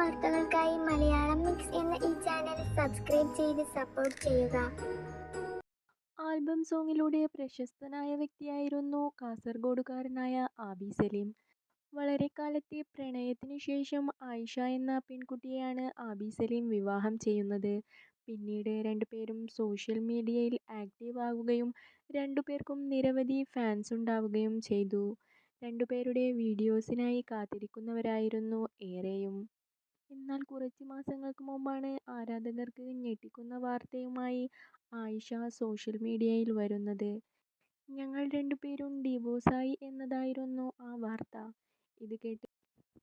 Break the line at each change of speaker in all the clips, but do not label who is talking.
വാർത്തകൾക്കായി മലയാളം മിക്സ് എന്ന ഈ ചാനൽ സബ്സ്ക്രൈബ് ചെയ്ത് സപ്പോർട്ട് ചെയ്യുക
ആൽബം സോങ്ങിലൂടെ പ്രശസ്തനായ വ്യക്തിയായിരുന്നു കാസർഗോഡുകാരനായ ആബി സലീം. വളരെ കാലത്തെ പ്രണയത്തിന് ശേഷം ആയിഷ എന്ന പെൺകുട്ടിയെയാണ് ആബി സലീം വിവാഹം ചെയ്യുന്നത്. പിന്നീട് രണ്ടുപേരും സോഷ്യൽ മീഡിയയിൽ ആക്റ്റീവ് ആകുകയും രണ്ടുപേർക്കും നിരവധി ഫാൻസ് ഉണ്ടാവുകയും ചെയ്തു. രണ്ടുപേരുടെ വീഡിയോസിനായി കാത്തിരിക്കുന്നവരായിരുന്നു ഏറെയും. എന്നാൽ കുറച്ച് മാസങ്ങൾക്ക് മുമ്പാണ് ആരാധകർക്ക് ഞെട്ടിക്കുന്ന വാർത്തയുമായി ആയിഷ സോഷ്യൽ മീഡിയയിൽ വരുന്നത്. ഞങ്ങൾ രണ്ടുപേരും ഡിവോഴ്സായി എന്നതായിരുന്നു ആ വാർത്ത. ഇത് കേട്ട്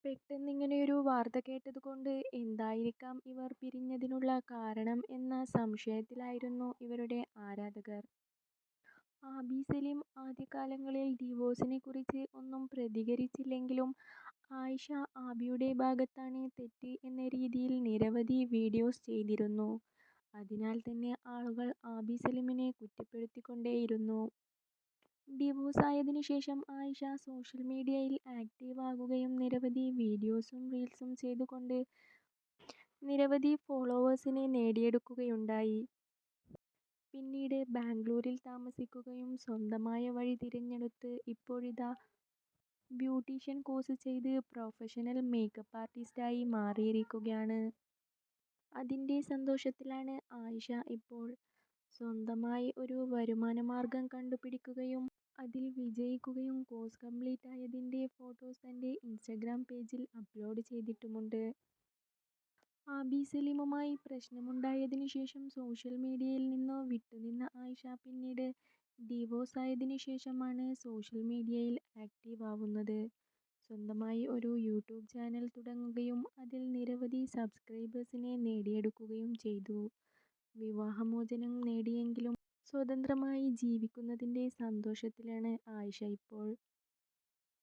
പെട്ടെന്നിങ്ങനെയൊരു വാർത്ത കേട്ടതുകൊണ്ട് എന്തായിരിക്കാം ഇവർ പിരിഞ്ഞതിനുള്ള കാരണം എന്ന സംശയത്തിലായിരുന്നു ഇവരുടെ ആരാധകർ. ആബി സലീം ആദ്യകാലങ്ങളിൽ ഡിവോഴ്സിനെക്കുറിച്ച് ഒന്നും പ്രതികരിച്ചില്ലെങ്കിലും ആയിഷ ആബിയുടെ ഭാഗത്താണ് തെറ്റ് എന്ന രീതിയിൽ നിരവധി വീഡിയോസ് ചെയ്തിരുന്നു. അതിനാൽ തന്നെ ആളുകൾ ആബി സലിമിനെ കുറ്റപ്പെടുത്തിക്കൊണ്ടേയിരുന്നു. ഡിവോഴ്സായതിനു ശേഷം ആയിഷ സോഷ്യൽ മീഡിയയിൽ ആക്റ്റീവ് ആകുകയും നിരവധി വീഡിയോസും റീൽസും ചെയ്തുകൊണ്ട് നിരവധി ഫോളോവേഴ്സിനെ നേടിയെടുക്കുകയുണ്ടായി. പിന്നീട് ബാംഗ്ലൂരിൽ താമസിക്കുകയും സ്വന്തമായ വഴി തിരഞ്ഞെടുത്ത് ഇപ്പോഴിതാ ബ്യൂട്ടീഷ്യൻ കോഴ്സ് ചെയ്ത് പ്രൊഫഷണൽ മേക്കപ്പ് ആർട്ടിസ്റ്റായി മാറിയിരിക്കുകയാണ്. അതിന്റെ സന്തോഷത്തിലാണ് ആയിഷ ഇപ്പോൾ. സ്വന്തമായി ഒരു വരുമാനമാർഗം കണ്ടുപിടിക്കുകയും അതിൽ വിജയിക്കുകയും കോഴ്സ് കംപ്ലീറ്റ് ആയതിന്റെ ഫോട്ടോസ് തന്റെ ഇൻസ്റ്റഗ്രാം പേജിൽ അപ്ലോഡ് ചെയ്തിട്ടുമുണ്ട്. ആബി സലീമുമായി പ്രശ്നമുണ്ടായതിനു ശേഷം സോഷ്യൽ മീഡിയയിൽ നിന്നോ വിട്ടുനിന്ന ആയിഷ പിന്നീട് ഡിവോഴ്സായതിന് ശേഷമാണ് സോഷ്യൽ മീഡിയയിൽ ആക്റ്റീവ് ആവുന്നത്. സ്വന്തമായി ഒരു യൂട്യൂബ് ചാനൽ തുടങ്ങുകയും അതിൽ നിരവധി സബ്സ്ക്രൈബേഴ്സിനെ നേടിയെടുക്കുകയും ചെയ്തു. വിവാഹമോചനം നേടിയെങ്കിലും സ്വതന്ത്രമായി ജീവിക്കുന്നതിന്റെ സന്തോഷത്തിലാണ് ആയിഷ ഇപ്പോൾ.